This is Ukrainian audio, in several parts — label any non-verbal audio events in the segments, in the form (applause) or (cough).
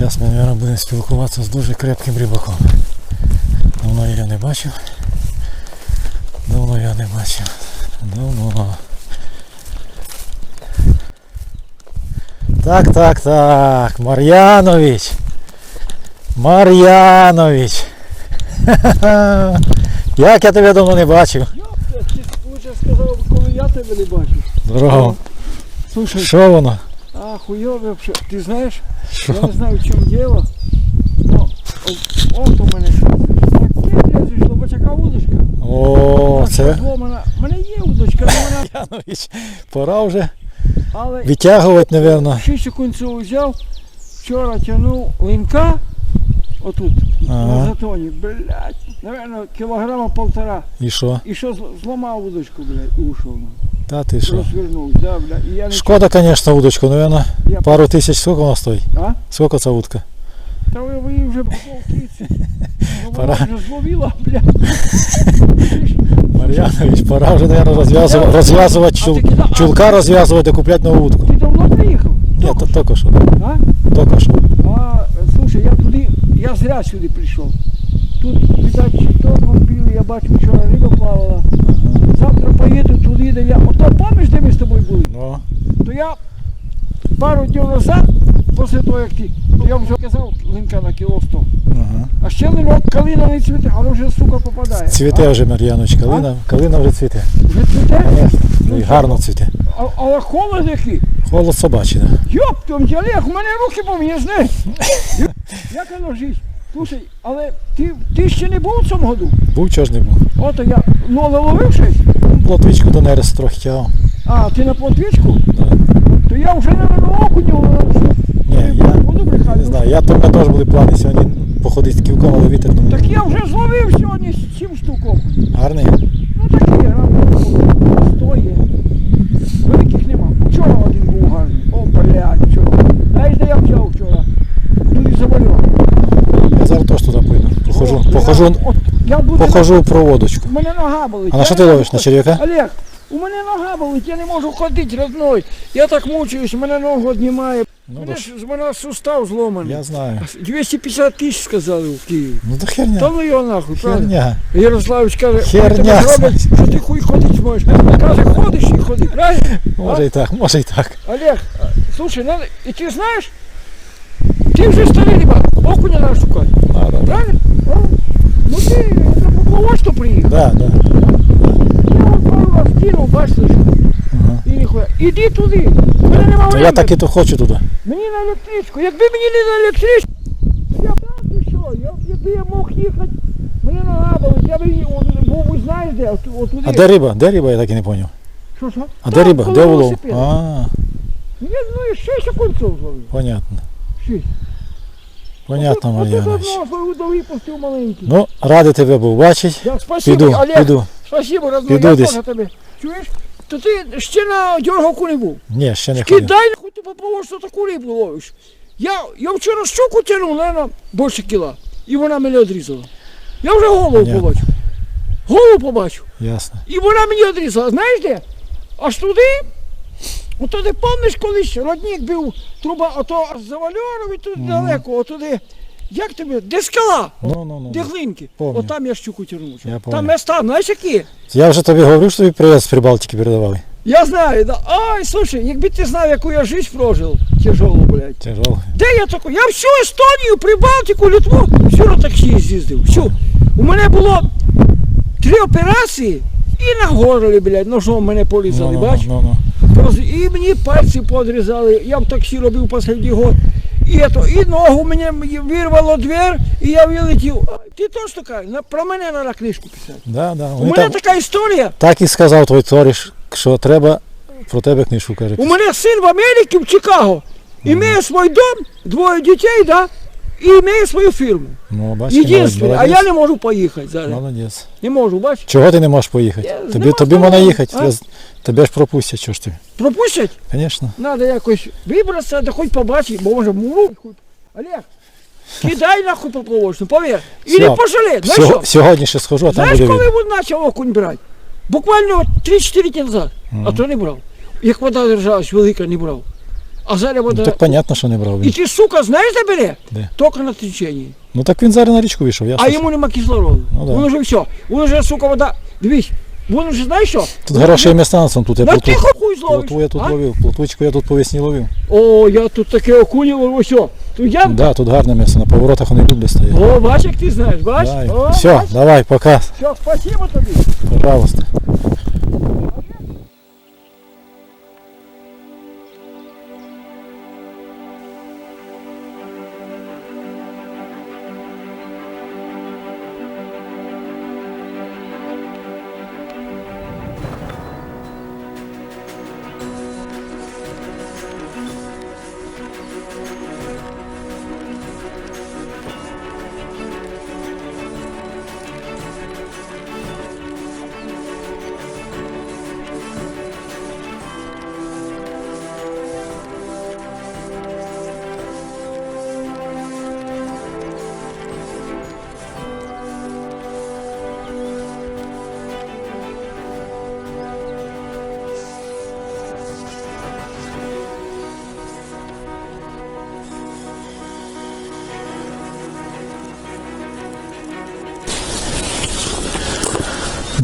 Зараз ми, мабуть, будемо спілкуватися з дуже крепким рибаком. Давно я не бачив. Давно я не бачив. Давно. Так, так, так. Мар'янович. Мар'янович. (laughs) Як я тебе давно не бачив. Лучше сказав, коли я тебе не бачу. Здорово. Слушай, Що воно? а хуйове. Ти знаєш, Що? я не знаю в чому діло. Ну, о- от у мене що. Таке удочка. О, це. зломана. У мене є удочка, але вона, (laughs) Мар'янович. Пора вже але витягувати, мабуть. 6 секунд цього взяв, вчора тягнув линка, отут, Ага. на затоні, блядь, наверное, кілограма полтора. І що? І що зламав удочку, блядь, і ушов. Та ти що? Розвернув, да, блядь. І я не Шкода, звісно, удочку, мабуть. Я- Пару тисяч, скільки вона стоїть? А? Скільки ця удка? Та ви, ви вже пол 30. Ну, (laughs) Пора. вона вже зловила, блядь. Мар'янович, пора вже, мабуть, розв'язувати, розв'язувати А чул, ти кида- а чулка розв'язувати, купляти нову удку. Ти давно приїхав? Ні, то тільки що. А? Тільки що. А, слушай, я туди, я зря сюди прийшов. Тут, видать, чіток білий, я бачу, вчора риба плавала. Завтра поїду туди, де я. Ото пам'ятаєш, де ми з тобою були? Ну, То я пару днів назад, після того, як ти, я вже казав, линка на кіло 100. ага. А ще линок калина не цвіте, але вже, сука, попадає. Цвіте вже, Мар'янович, калина, калина вже цвіте. А? Вже цвіте? Ну, і гарно цвіте. А, але холод який? Холод собачий, да. Йоп, там Олег, у мене руки пом'язні. Як воно жить? Слушай, але ти, ти ще не був у цьому году? Був чого ж не був. Ото я, ну але ловив щось? Плотвичку до нерест трохи тягав. А, ти на плотвичку? Да. То я вже на окуню ловив. Ні, я Буду брехати. не знаю. Я там теж були плани сьогодні походити з ківком, але вітер думаю. Так я вже зловив сьогодні 7 штук окунь. Гарний. Ну такі, рано стоє. Великих нема. Вчора один був гарний. О, блядь, вчора. Знаєш, де я взяв вчора? Туди завалив. Я зараз теж туди поїду. Похожу, похожу, похожу проводочку. У мене нога болить. А на що ти ловиш? На черв'яка? Олег, у мене нога болить, я не можу ходити родной. Я так мучаюсь, у мене ногу однімає. Ну, Мене ж- з мене сустав зломаний. Я знаю. 250 тисяч сказали в Києві. Ну то Та ну його нахуй? Херня. Ярославич каже, Херня, «Ой, тебе зроблять, що ти хуй ходити зможеш. Каже, ходиш і ходи, правильно? Може і так, може і так. Олег, а, слушай, надо, і ти знаєш, ти вже старий рибак, окуня треба шукати, Да, да, да. правильно? Правильно? Ну ти на поплавочку приїхав. Да, да. Я от пару раз кинув, бачите, що. Ага. І ніхуя. Іди туди. Мене нема я времени. так і то хочу туди. Мені на електричку. Якби мені не на електричку, я б ти що, я, якби я мог їхати, мене болить, я б її- от, ви знаєш де, от, от туди. А де риба? Де риба, я так і не зрозумів. Що, що? А Там, де риба? Де улов? А, Я знаю, 6 секунд зловив. понятно. Шість. Понятно, Мар'янович. маленький. Ну, радий тебе був бачить. Да, спасибо, Піду, Олег. піду. Спасибо, родной, Піду я десь. теж тебе. Чуєш? То ти ще на дьоргавку не був. Ні, ще не ходив. Кидай, хоч ти попробуй, що таку рибу ловиш. Я, я вчора щуку тянув, наверное, більше кіла. І вона мене відрізала. Я вже голову Понятно. побачив. Голову побачив. Ясно. І вона мені відрізала. Знаєш де? Аж туди. Ото ти пам'ятаєш колись родник був труба, ото завальорові тут далеко, отуди. Як тобі? Де скала? Ну, ну, ну. Де глинки? Помню. От там я щуку тягнув. Я Там помню. места, знаєш які? Я вже тобі говорив, що тобі привез з Прибалтики передавали. Я знаю, да. Ай, слушай, якби ти знав, яку я жизнь прожив, тяжелу, блядь. Тяжело. Де я таку? Я всю Естонію, Прибалтику, Литву, всю на таксі з'їздив. Всю. У мене було три операції і на горлі, блядь, ножом мене Ну, порізали, ну, бач? ну, ну. Роз- І мені пальці подрізали. Я в таксі робив останній год. І, ето, і ногу мені вирвало двір, і я вилетів. Ти кажеш, на- про мене треба книжку писати. Да, да. У Вони мене там, така історія. так і сказав твій товариш, що треба про тебе книжку каже. У мене син в Америці, в Чикаго. Імеє свій дом, двоє дітей, да? і імеє свою фірму. Ну, бачиш, Єдинственне, а молодець. я не можу поїхати зараз. Молодець. Не можу, бач? Чого ти не можеш поїхати? Я Тобі, нема тобі можна їхати, А? Тебе ж пропустять, що ж ти? Пропустять? Звісно. Надо якось вибратися, да хоч побачити, бо може хуй. Олег, кидай нахуй поплавочну, повір. І не Всё. пожалей. Знаєш Сього- що? сьогодні ще схожу, а там Знаєш, буде коли видно. він почав окунь брати? Буквально 3-4 дні назад. А то не брав. Як вода держалась велика, не брав. А зараз вода. Ну, так понятно, що не брав І він. ти, сука, знаєш, де бере? Де? Тільки на теченні. Ну так він зараз на річку вийшов, я А йому нема кислороду. Ну да. Воно вже все. Воно вже, сука, вода. Дивись, воно вже знаєш що? Тут хороше місце тут я На плотву. тихо хуй зловиш. Плоту я тут а? ловив, плотвичку я тут по весні ловив. О, я тут таке окунів, ось. Тут я. Да, тут гарне місце, на поворотах вони люблять стоять. О, бач, як ти знаєш, бач? Да, О, все, бач? давай, пока, Все, спасибо тобі. пожалуйста.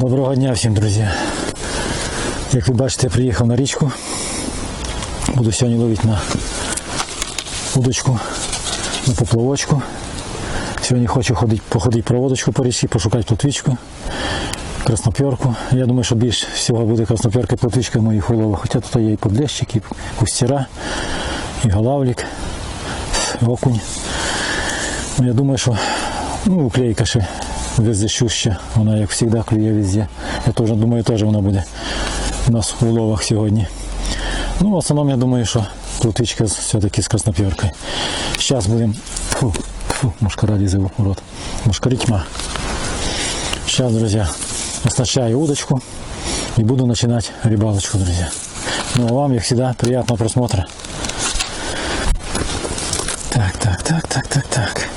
Доброго дня всім, друзі. Як ви бачите, я приїхав на річку. Буду сьогодні ловити на удочку, на поплавочку. Сьогодні хочу ходити, походити проводочку по річці, пошукати плотвичку, красноперку. Я думаю, що більш всього буде красноперка і плотвичка в моїх уловах. Хоча тут є і подлещик, і кустіра, і галавлік, окунь. Ну, я думаю, що ну, уклейка ще вездещуща. Вона, як завжди, клює везде. Я теж думаю, теж вона буде у нас в уловах сьогодні. Ну, в основному, я думаю, що плотвичка з- все-таки з красноперкою. Зараз будемо... Фу, фу, мушкара лізе в рот. Мушкари тьма. Сейчас, друзья, оснащаю удочку и буду начинать рыбалочку, друзья. Ну а вам, как всегда, приятного просмотра. Так, так, так, так, так, так.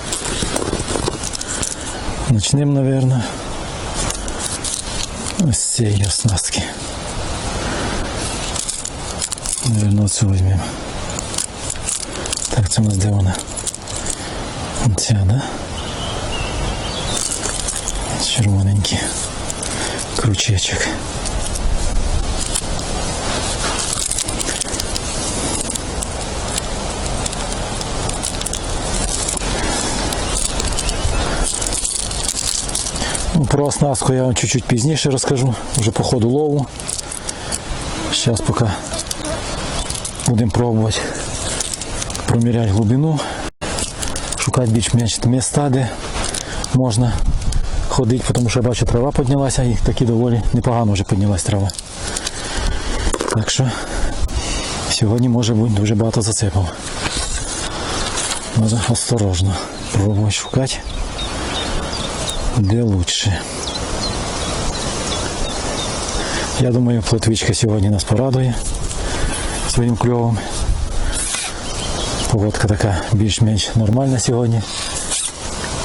Начнем, наверное, ось всей оснастки. Наверное, оцю візьмемо. Так, це у нас де вона? Ця, да? Червоненький крючечок. Про оснастку я вам чуть-чуть пізніше розкажу, вже по ходу лову. Зараз поки будемо пробувати проміряти глибину, шукати більш-менш міста, де можна ходити, тому що я бачу, трава піднялася і таки доволі непогано вже піднялась трава. Так що сьогодні може бути дуже багато зацепів. Треба осторожно пробувати шукати, де лучше. Я думаю, плотвичка сьогодні нас порадує своїм кльовом. Погодка така більш-менш нормальна сьогодні.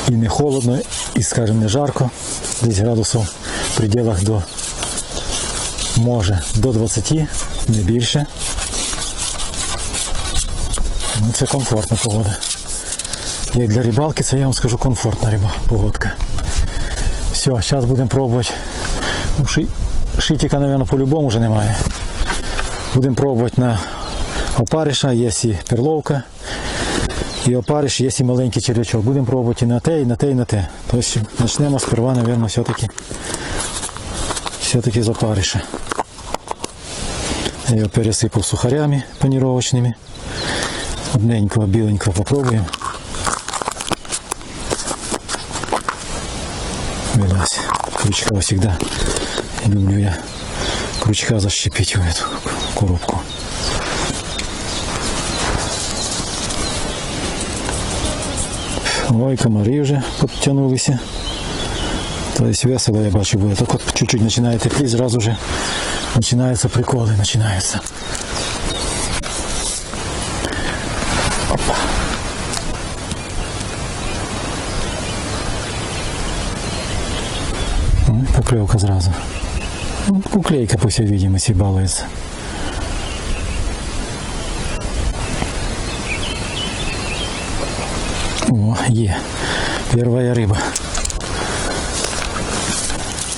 І не холодно, і, скажімо, не жарко. Десь градусів в пределах до може до 20, не більше. Ну, це комфортна погода. Як для рибалки, це я вам скажу комфортна риба, погодка. Все, зараз будемо пробувати. Ну, ши... Шитика, мабуть, по-любому вже немає. Будемо пробувати на опариша, є і перловка. І опариш, є і маленький червячок. Будемо пробувати і на те, і на те, і на те. Тобто почнемо сперва, мабуть, все-таки все-таки з опариша. Я його пересипав сухарями паніровочними. Одненького, біленького попробуємо. Вилазь. Крючка всегда люблю я крючка защепить в эту коробку. Ой, комари вже підтягнулися. Тобто весело я бачу буде. Так от чуть-чуть починає тепліти, зразу же починаються приколи, починаються. Батарейка, по всей видимости, балуется. О, е. Первая рыба.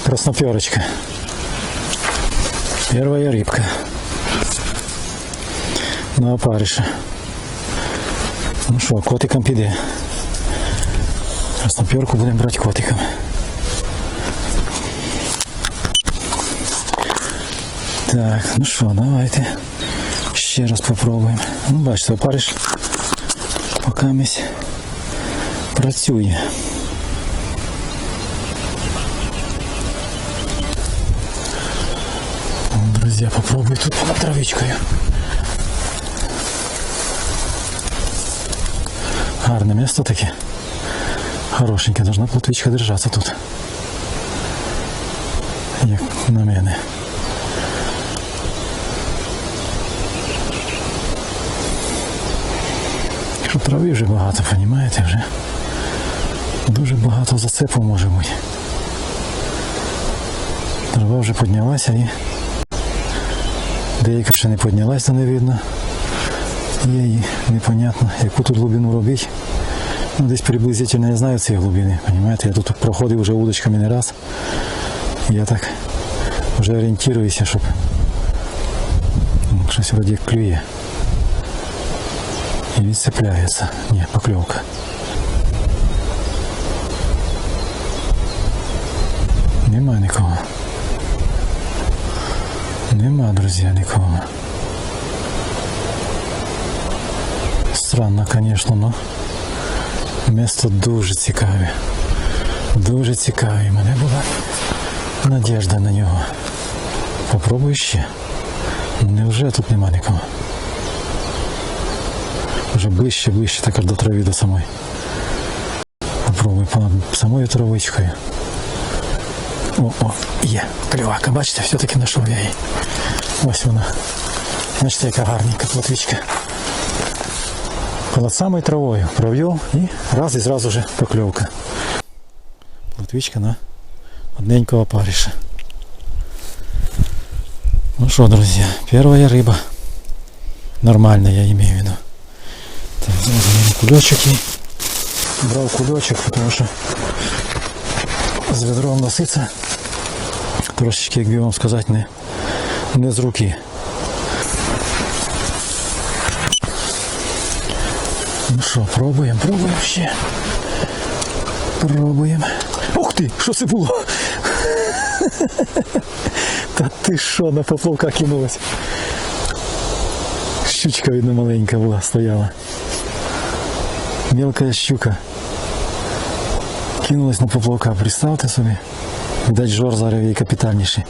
Красноперочка. Первая рыбка. На опарыше. Ну что, котиком піде. Красноперку будем брать котиками. Так, ну що, давайте ще раз попробуємо. Ну, бачите, опариш поки мись працює. О, Друзья, попробую тут под травичкою. Гарне місто таке. Хорошеньке, должна плотвичка держатися тут. Як на мене. Трави вже багато, розумієте, вже. Дуже багато зацепу може бути. Трава вже піднялася і деяка ще не піднялася, не видно. Є і непонятно, яку тут глибину робити. Ну, десь приблизительно я знаю цієї глибини, розумієте? Я тут проходив вже удочками не раз. Я так вже орієнтуюся, щоб ну, щось вроді як клює. І відцепляється. Ні, покльовка. Нема нікого. Нема, друзі, нікого. Странно, звісно, но місто дуже цікаве. Дуже цікаве. У мене була надіжда на нього. Попробуй ще. Невже тут нема нікого? Вже ближче, ближче, так аж до трави до самої. Попробуй понад самою травичкою. О, о, є. Клювака, бачите, все-таки знайшов я її. Ось вона. Бачите, яка гарненька плотвичка. Понад самою травою провів і раз і зразу же покльовка. Плотвичка на одненького опариша. Ну что, друзья, первая рыба. Нормальная, я имею в виду. Так, зараз кульочок і брав кульочок, тому що носиться трошечки, як би вам сказати, не, не з руки. Ну що, пробуємо, пробуємо ще. Пробуємо. Ух ти, що це було? Та ти що, на поплавка кинулась? Щучка, видно, маленька була, стояла. Мелкая щука. Кинулась на поплавка, представте собі. Дать жор зараз їй капітальніший.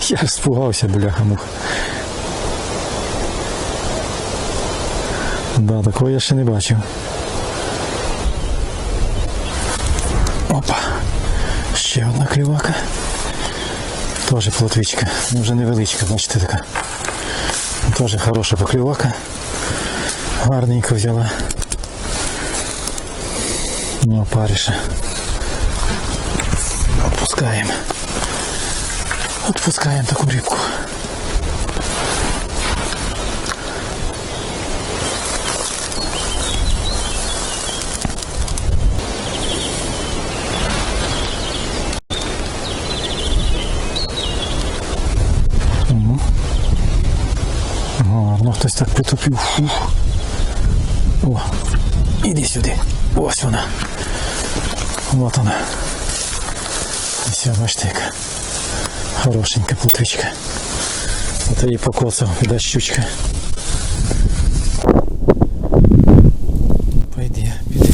(laughs) Я ж спугався, бляха муха. Да, такого я ще не бачив. Опа. Ще одна клівака. Тоже плотвичка. Ну, вже невеличка, бачите така. Тоже хороша поклівака. Гарненько взяла. Ну, опариша. Отпускаємо. Отпускаємо таку рибку. Гарно, хтось так притупив. Фух. О, іди сюди. Ось вона. Вот вона. Все, бачите, яка хорошенька плотвичка. От її покоцав, віда щучка. Пойди, піде.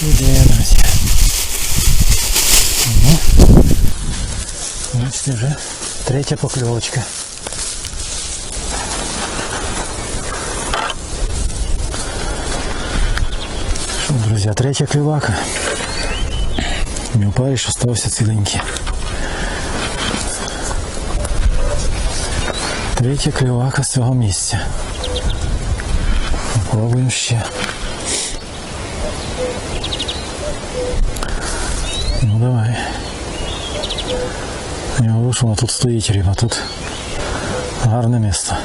Піде, друзі. Угу. Бачите, вже третя покльовочка. Друзі, третя клівака. Мій опариш остався ціленький. Третя клівака з цього місця. Попробуємо ще. Ну давай. Говорю, що вона тут стоїть риба, тут гарне місце.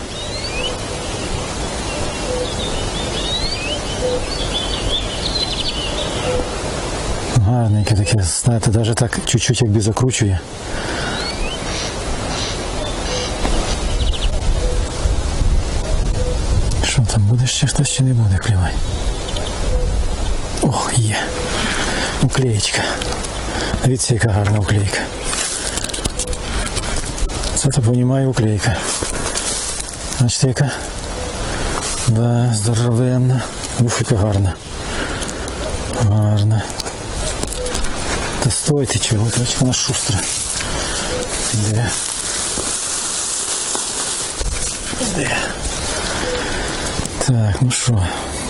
Гарненьке таке, знаєте, навіть так чуть-чуть якби закручує. Що там, буде ще хтось чи не буде клівай? О, є. Уклеєчка. Дивіться, яка гарна уклейка. Це то понімаю уклейка. Значить, яка? Да, здоровенна. Уф, яка гарна. Гарна. Та стойте чого, бачиш, вона шустра. Де? Де? Так, ну що,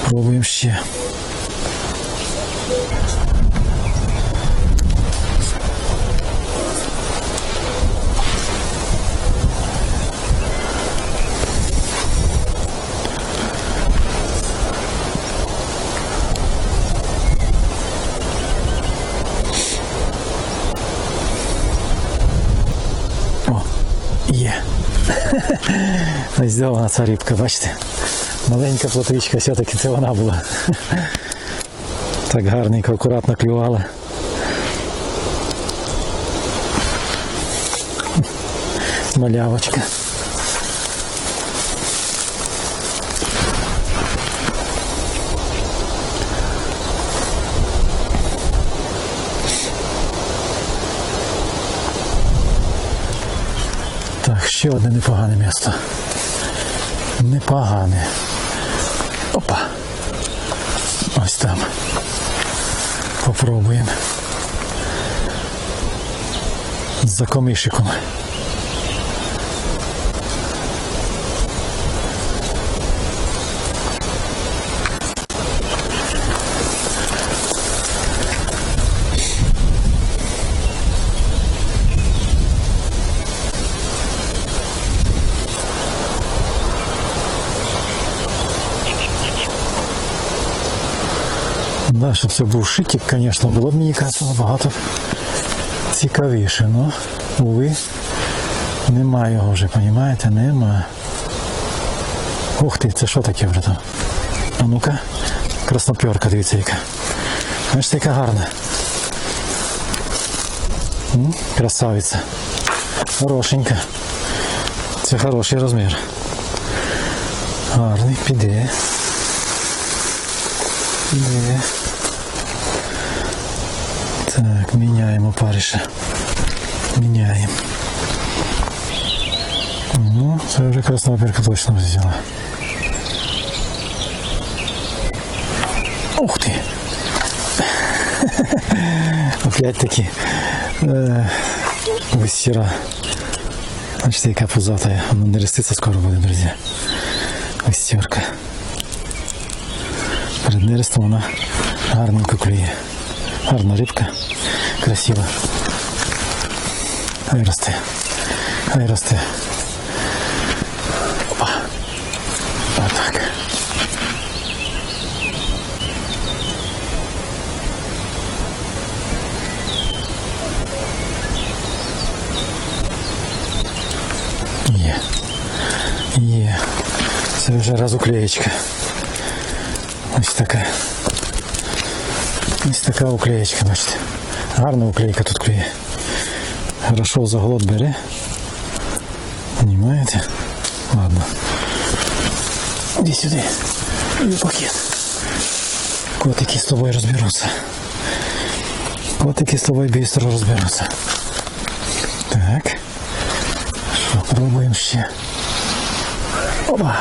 пробуємо ще. О, є. (laughs) Ось де ця рибка, бачите? Маленька плотвичка, все-таки це вона була. Так гарненько, акуратно клювала. Малявочка. Так, ще одне непогане місто. Непогане. Опа. Ось там. Попробуємо. За комишиком. Щоб це був шитик, звісно, було б мені кажеться набагато цікавіше. Ну, уви, нема його вже, розумієте? Нема. Ух ти, це що таке вже там? А ну-ка, краснопьорка, дивіться яка. Бачите, яка гарна. М, Красавиця. Хорошенька. Це хороший розмір. Гарний, піде. Піде. міняємо париша. Міняємо. Ну, це вже краснопірка точно взяла. Ух ти! (laughs) Опять таки е, висіра. Значить, яка пузатая. Вона не реститься скоро буде, друзі. Вистерка. Перед нерестом вона гарненько клює. Гарна рибка. Красива. Хай росте. Хай росте. Опа. Отак. Є. Є. Це вже раз уклеєчка. Ось така. Ось така уклеєчка, бачите. Гарна уклейка тут клеє. Хорошо за глот бере. Понимаете? Ладно. Иди сюда. Иди пакет. Котики с тобой разберутся. Котики с тобой быстро разберутся. Так. Що, пробуємо ще. Опа.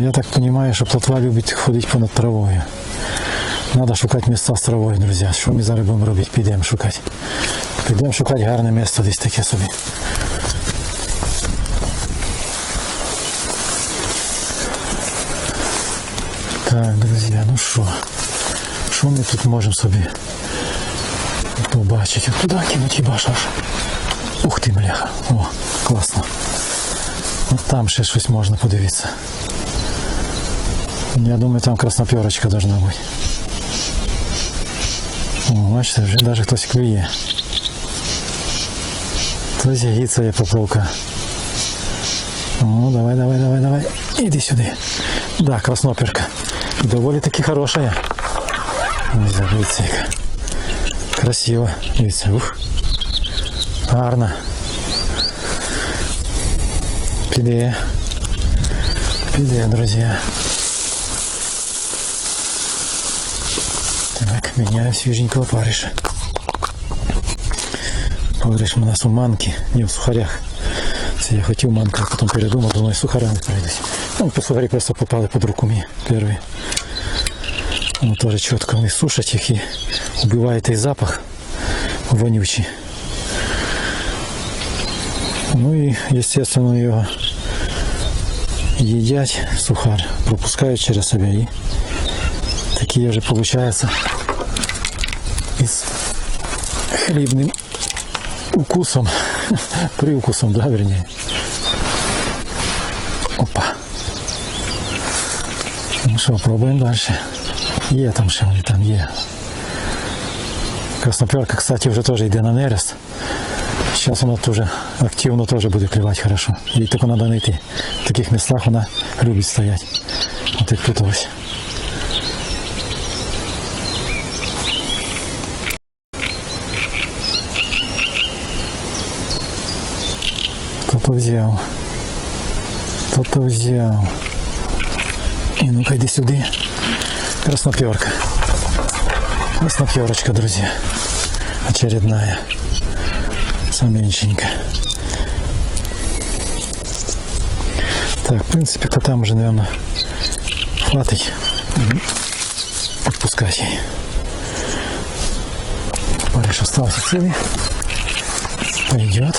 Я так понимаю, что плотва любить ходить понад травою. Надо шукати місця з травою, друзі. Що ми зараз будемо робити? Підемо шукати. Підемо шукати гарне місце десь таке собі. Так, друзі, ну що? Що ми тут можемо собі побачити? От туди кинуть хіба ж аж. Ух ти, бляха. О, класно. От там ще щось можна подивитися. Я думаю, там красноперочка должна бути. О, бачите, вже навіть хтось клює. То зігіця поплавка. Ну, давай, давай, давай, давай. Іди сюди. Да, красноперка. І доволі таки хороша. Ось, Дивіться, яка. Красиво. Дивіться, ух. Гарна. Піде. Піде, друзі. Так, міняю свіженького париша. Говориш, у нас у манки, не в сухарях. Це я хотів манку, а потім передумав, думаю, сухарями пройдусь. Ну, по сухарі просто попали під руку мені перші. Ну, теж чітко вони сушать їх і вбиває той запах вонючий. Ну і, естественно, його їдять сухар, пропускають через себе і такі вже виходить із хлібним укусом, (laughs) привкусом, да, вернее. Опа. Ну що, пробуємо далі. Є там ще вони там є. Красноперка, кстати, вже теж йде на нерест. Зараз вона теж активно теж буде клювати хорошо. Їй тільки треба знайти. В таких містах вона любить стояти. От як тут ось. Хто-то взяв. Хто-то взяв. І ну-ка йди сюди. Красноперка. Красноперочка, друзья. Очередная. Саменькая. Так, в принципе, то там уже, наверное, хватит. Мгм. Отпускать ей. Париж остался целый. Пойдет.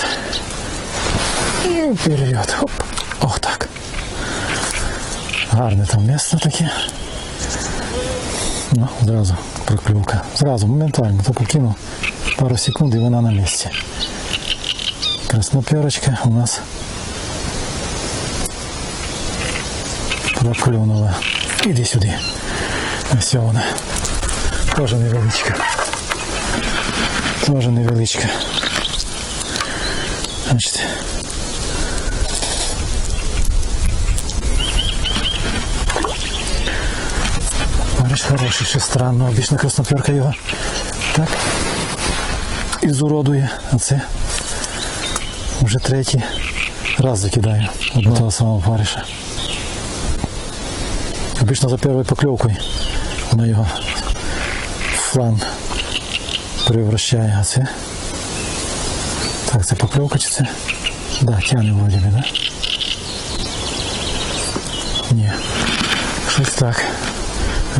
І вперед. Хоп. Ох так. Гарне там місце таке. Ну, зразу проклювка. Зразу, моментально. Тільки кинув пару секунд і вона на місці. Красноперочка у нас проклюнула. Іди сюди. Ось вона. Тоже невеличка. Тоже невеличка. Значить, Париж хороший, ще странно. Обічна красноперка його так ізуродує. А це вже третій раз закидаю одного того самого париша. Обично за першою покльовкою вона його в флан превращає. А це. Так, це покльовка чи це? Да, тягне вроді би, да? Ні. Щось так.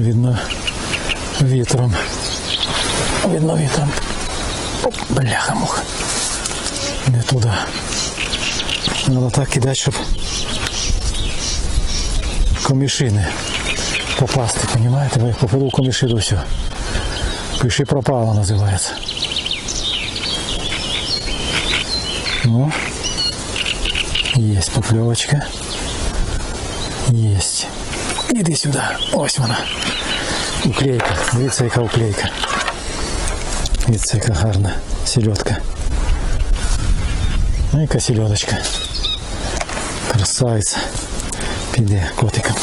Видно вітром. Видно вітром. Оп, бляха муха. Не туди. Надо так кидати, щоб комішини попасти, понимаете? Бо як попаду в комішину, все. Пиши пропало називається. Ну, есть поклевочка. Есть. Іди сюди. Ось вона. Уклейка. Дивіться, яка уклейка. Дивіться, яка гарна сельодка. Ну, яка сельодочка. Красавиця. Піде котиком.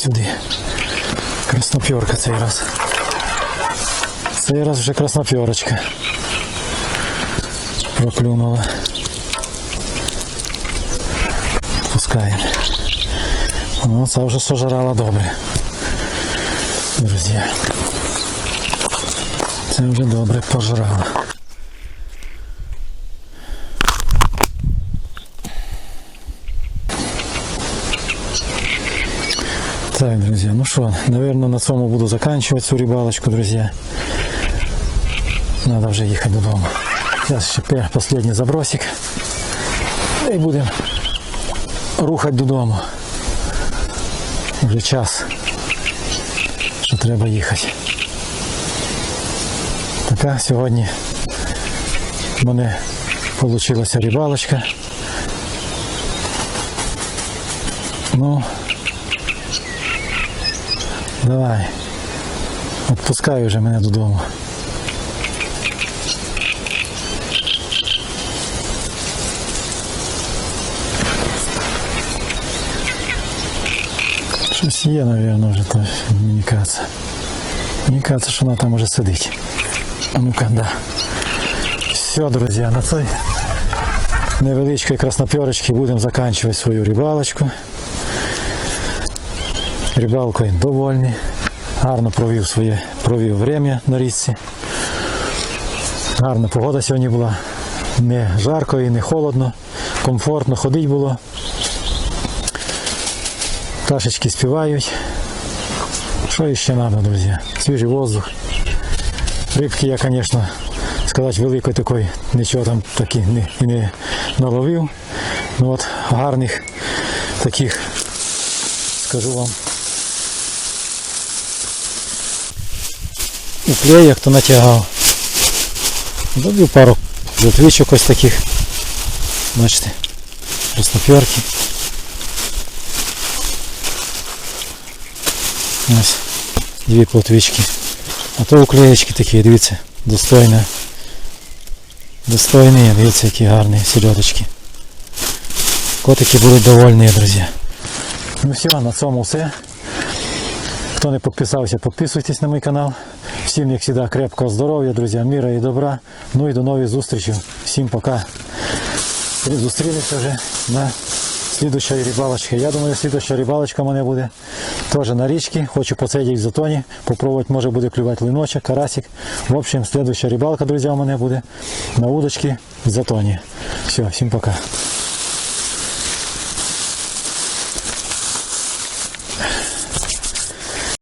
Сюди. Красноперка цей раз. Цей раз вже красноперочка. Проклюнула. Пускаємо. Ну, це вже сожрала добре. Друзі. Це вже добре пожрала. Так, друзья, ну что, наверное, на цьому буду заканчивать цю рыбалочку, друзья. Надо вже їхати додому. Зараз ще пе- последний забросик. І будемо рухати додому. Вже час, що треба їхати. Така сьогодні в мене вийшла рибалочка. Ну, давай. Отпускай вже мене додому. Щось є, мабуть, вже то мені кажеться. Мені кажеться, що вона там уже сидить. А ну-ка, да. Все, друзі, на цій невеличкій красноперочці будемо закінчувати свою рибалочку. Рибалкою довольний. Гарно провів своє провів время на річці. Гарна погода сьогодні була. Не жарко і не холодно. Комфортно ходить було. Пташечки співають. Що ще треба, друзі? Свіжий воздух. Рибки я, звісно, сказати, великої такої нічого там таки не, не наловив. Ну от гарних таких, скажу вам, уклеєк то натягав. Добив пару затвичок ось таких. Бачите, красноперки. Ось дві плотвички. А то уклеєчки такі, дивіться, достойні. Достойні, дивіться, які гарні сільоточки. Котики будуть довольні, друзі. Ну все, на цьому все. Хто не підписався, підписуйтесь на мій канал. Всім, як завжди, крепкого здоров'я, друзі, міра і добра. Ну і до нових зустрічей. Всім пока. Зустрінемося вже на слідущій рибалочці. Я думаю, слідуща рибалочка в мене буде теж на річці. Хочу посидіти в затоні, попробувати, може буде клювати линочок, карасик. В общем, слідуща рибалка, друзі, у мене буде на удочці в затоні. Все, всім пока.